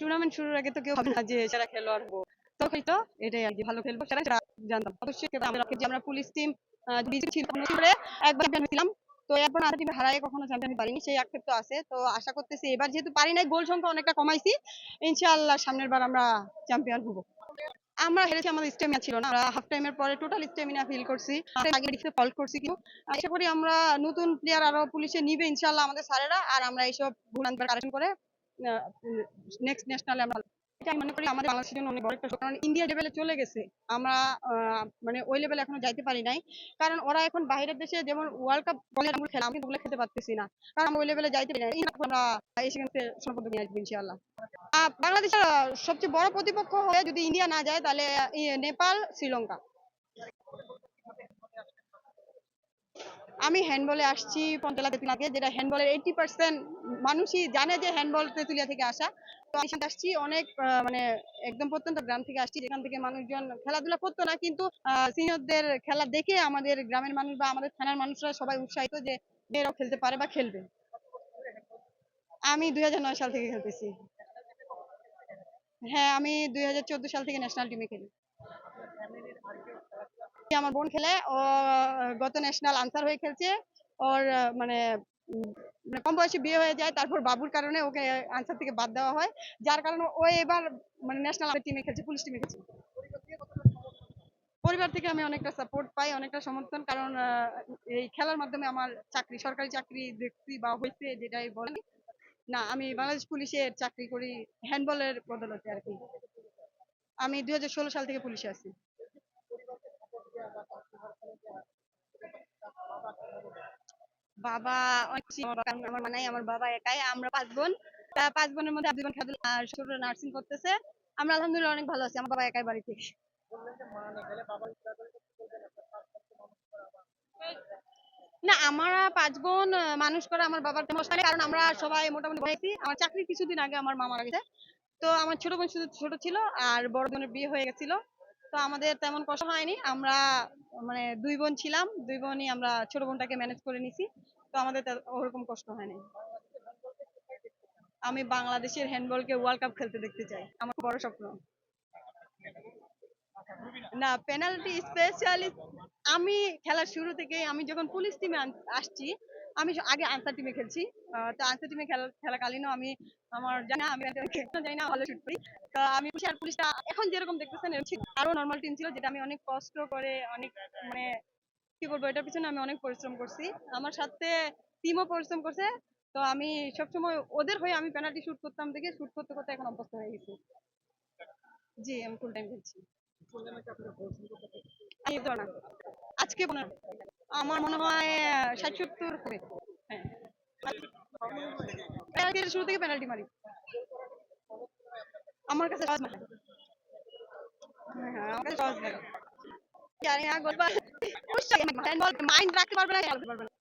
Tournament শুরুর আগে তো কেউ ভাবে না যে সেরা খেলোয়াড় হব। তখনই তো এটাই আর কি, ভালো খেলব সেটা জানতাম। অবশ্যই। আমরা যে আমরা পুলিশ টিম একবার হয়েছিলাম। তো এরপর আর টিমে হারাই কখনো চ্যাম্পিয়ন পারিনি, সেই আক্ষেপ তো আছে। তো আশা করতেছি এবার যেহেতু পারি নাই, গোল সংখ্যা অনেকটা কমাইছি, ইনশাআল্লাহ সামনের বার আমরা চ্যাম্পিয়ন হব। আমরা হেরেছি, আমাদের স্টেমিনা ছিল না। আমরা হাফ টাইমের পরে টোটাল স্টেমিনা ফিল করছি। আগে ডিফে ফল্ট করছি কিন্তু। আশা করি আমরা নতুন প্লেয়ার আরও পুলিশে নিবে ইনশাআল্লাহ আমাদের স্যারেরা। আর আমরা এইসব ভুলান্তর কারেকশন করে নেক্সট ন্যাশনালে আমরা এটা মনে করি আমাদের বাংলাদেশের জন্য অনেক বড় একটা কারণ ইন্ডিয়া লেভেলে চলে গেছে, আমরা মানে ওই লেভেলে এখনও যাইতে পারি নাই। কারণ ওরা এখন বাইরের দেশে যেমন ওয়ার্ল্ড কাপ বলে আমরা খেলা আমি ওগুলো খেলতে পারতেছি না। কারণ আমরা ওই লেভেলে যাইতে পারি না এই আমরা এশিয়ান স্বর্ণপদক নিয়ে আসব ইনশাআল্লাহ। বাংলাদেশের সবচেয়ে বড় প্রতিপক্ষ হয়ে যদি ইন্ডিয়া না যায়, তাহলে নেপাল, শ্রীলঙ্কা। আমি হ্যান্ডবলে আসছি পন্তলা তেতুলিয়া যেটা হ্যান্ডবলের এইটি পার্সেন্ট মানুষই জানে যে হ্যান্ডবল তেতুলিয়া থেকে আসা। তো আমি আসছি, অনেক মানে একদম প্রত্যন্ত গ্রাম থেকে আসছি, যেখান থেকে মানুষজন খেলাধুলা করতো না, কিন্তু সিনিয়রদের খেলা দেখে আমাদের গ্রামের মানুষ বা আমাদের থানার মানুষরা সবাই উৎসাহিত যে মেয়েরাও খেলতে পারে বা খেলবে। আমি দুই হাজার নয় সাল থেকে খেলতেছি। হ্যাঁ আমি দুই হাজার চোদ্দ সাল থেকে ন্যাশনাল টিমে খেলি। আমার বোন খেলে, ও, গত ন্যাশনাল আনসার হয়ে খেলছে। ওর মানে মানে কম বয়সে বিয়ে হয়ে যায়, তারপর বাবুর কারণে ওকে আনসার থেকে বাদ দেওয়া হয়। যার কারণে ও এবার মানে ন্যাশনাল টিমে খেলছে, পুলিশ টিমে খেলছে। পরিবার থেকে আমি অনেকটা সাপোর্ট পাই, অনেকটা সমর্থন, কারণ এই খেলার মাধ্যমে আমার চাকরি, সরকারি চাকরি দেখছি বা হয়েছে, যেটাই বলেন। না, আমি বাংলাদেশ পুলিশের চাকরি করি হ্যান্ডবলের বদলতে আর কি। আমি দুই হাজার ষোলো সাল থেকে পুলিশে আছি। বাবা অনেক আমার কারণ আমার বাবা একাই। আমরা পাঁচ বোন। পাঁচ বোনের মধ্যে নার্সিং করতেছে। আমরা আলহামদুলিল্লাহ অনেক ভালো আছি, আমার বাবা একাই বাড়িতে। না, আমরা পাঁচ বোন মানুষ করে আমার বাবার কষ্ট কারণ আমরা সবাই মোটামুটি হয়েছি আমার চাকরি কিছুদিন আগে আমার মা মারা গেছে তো আমার ছোট বোন শুধু ছোট ছিল, আর বড় বোনের বিয়ে হয়ে গেছিল। তো আমাদের তেমন কষ্ট হয়নি। আমরা মানে দুই বোন ছিলাম, দুই বোনই আমরা ছোট বোনটাকে ম্যানেজ করে নিছি। তো আমাদের ওরকম কষ্ট হয়নি। আমি বাংলাদেশের হ্যান্ডবলকে ওয়ার্ল্ড কাপ খেলতে দেখতে চাই। আমার বড় স্বপ্ন। না পেনাল্টি স্পেশালিস্ট আমি খেলার শুরু থেকে আমি যখন পুলিশ টিমে আসছি আমি আগে আনসার টিমে খেলছি। তো আনসার টিমে খেলাকালীনও আমি আমার জানা আমি খেলতে জানি না ভালো শুট করি। তো আমি আর পুলিশটা এখন যেরকম দেখতেছেন। আরও নর্মাল টিম ছিল যেটা আমি অনেক কষ্ট করে অনেক মানে কি বলব এটার পিছনে আমি অনেক পরিশ্রম করছি। আমার সাথে টিমও পরিশ্রম করছে তো আমি সবসময় ওদের হয়ে আমি পেনাল্টি শুট করতাম দেখে শুট করতে করতে এখন অভ্যস্ত হয়ে গেছি। জি আমি ফুল টাইম খেলছি। আজকে আমার মনে হয় ষাট সত্তর করে শুরু থেকে পেনাল্টি মারি। আমার কাছে হ্যাঁ হ্যাঁ, আমার কাছে জানি না গোলবার মাইন্ড রাখতে পারবে না পারবে না।